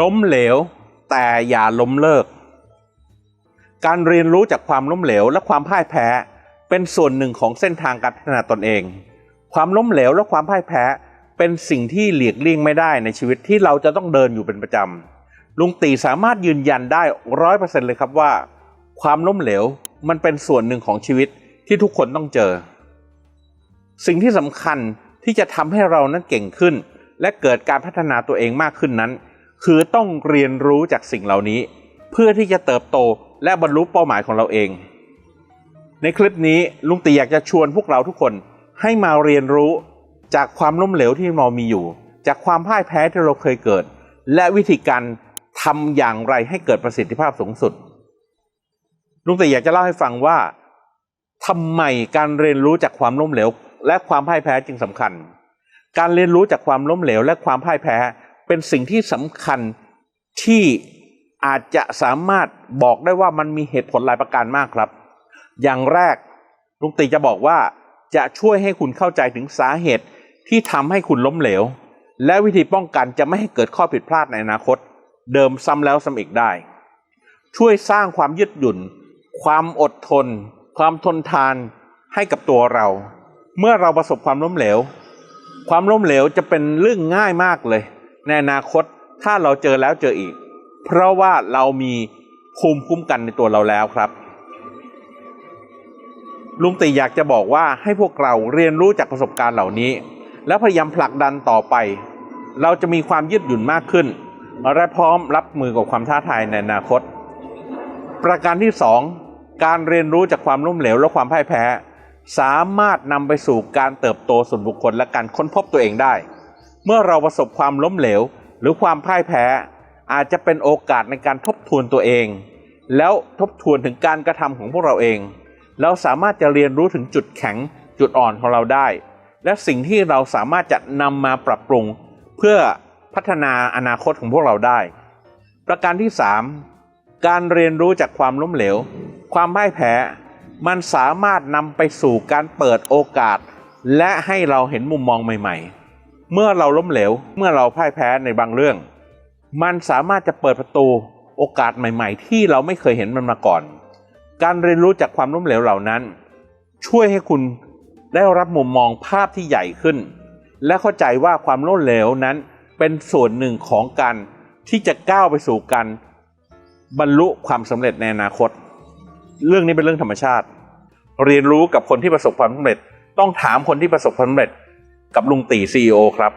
ล้มเหลว แต่อย่าล้มเลิก การเรียนรู้จากความล้มเหลวและความพ่ายแพ้ เป็นส่วนหนึ่งของเส้นทางการพัฒนาตนเอง ความล้มเหลวและความพ่ายแพ้ เป็นสิ่งที่หลีกเลี่ยงไม่ได้ในชีวิตที่เราจะต้องเดินอยู่เป็นประจำลุงตีสามารถยืนยันได้ร้อยเปอร์เซ็นต์เลยครับว่า ความล้มเหลวมันเป็นส่วนหนึ่งของชีวิตที่ทุกคนต้องเจอ สิ่งที่สำคัญที่จะทำให้เรานั้นเก่งขึ้น และเกิดการพัฒนาตัวเองมากขึ้นนั้น คือต้องเรียนรู้จากสิ่งเหล่านี้ เพื่อที่จะเติบโตและบรรลุเป้าหมายของเราเอง ในคลิปนี้ลุงตีอยากจะชวนพวกเราทุกคนให้มาเรียนรู้จากความล้มเหลวที่เรามีอยู่ จากความพ่ายแพ้ที่เราเคยเกิด และวิธีการทำอย่างไรให้เกิดประสิทธิภาพสูงสุด ลุงตีอยากจะเล่าให้ฟังว่าทำไมการเรียนรู้จากความล้มเหลว และความพ่ายแพ้จึงสำคัญ การเรียนรู้จากความล้มเหลว และความพ่ายแพ้ เป็นสิ่งที่สำคัญที่อาจจะสามารถบอกได้ว่ามันมีเหตุผลหลายประการมากครับ อย่างแรกลุงตีจะบอกว่าจะช่วยให้คุณเข้าใจถึงสาเหตุที่ทำให้คุณล้มเหลว และวิธีป้องกันจะไม่ให้เกิดข้อผิดพลาดในอนาคต เดิมซ้ำแล้วซ้ำอีกได้ ช่วยสร้างความยืดหยุ่น ความอดทน ความทนทานให้กับตัวเรา เมื่อเราประสบความล้มเหลว ความล้มเหลวจะเป็นเรื่องง่ายมากเลย ในอนาคตถ้าเราเจอแล้วเจออีก เพราะว่าเรามีภูมิคุ้มกันในตัวเราแล้วครับ ลุงตีอยากจะบอกว่าให้พวกเราเรียนรู้จากประสบการณ์เหล่านี้ แล้วพยายามผลักดันต่อไป เราจะมีความยืดหยุ่นมากขึ้นและพร้อมรับมือกับความท้าทายในอนาคต ประการที่สองการเรียนรู้จากความล้มเหลวและความพ่ายแพ้ สามารถนำไปสู่การเติบโตส่วนบุคคลและการค้นพบตัวเองได้ เมื่อเราประสบความล้มเหลว หรือความพ่ายแพ้ อาจจะเป็นโอกาสในการทบทวนตัวเอง แล้วทบทวนถึงการกระทำของพวกเราเอง เราสามารถจะเรียนรู้ถึงจุดแข็งจุดอ่อนของเราได้ และสิ่งที่เราสามารถจะนำมาปรับปรุง เพื่อพัฒนาอนาคตของพวกเราได้ ประการที่ 3 การเรียนรู้จากความล้มเหลว ความพ่ายแพ้ มันสามารถนำไปสู่การเปิดโอกาส และให้เราเห็นมุมมองใหม่ ๆ เมื่อเราล้มเหลว เมื่อเราพ่ายแพ้ในบางเรื่อง มันสามารถจะเปิดประตูโอกาสใหม่ ๆ ที่เราไม่เคยเห็นมันมาก่อน การเรียนรู้จากความล้มเหลวเหล่านั้น ช่วยให้คุณได้รับมุมมองภาพที่ใหญ่ขึ้น และเข้าใจว่าความล้มเหลวนั้นเป็นส่วนหนึ่งของการที่จะก้าวไปสู่การบรรลุความสำเร็จในอนาคต เรื่องนี้เป็นเรื่องธรรมชาติ เรียนรู้กับคนที่ประสบความสำเร็จ ต้องถามคนที่ประสบความสำเร็จ กับลุงตีซีอครับ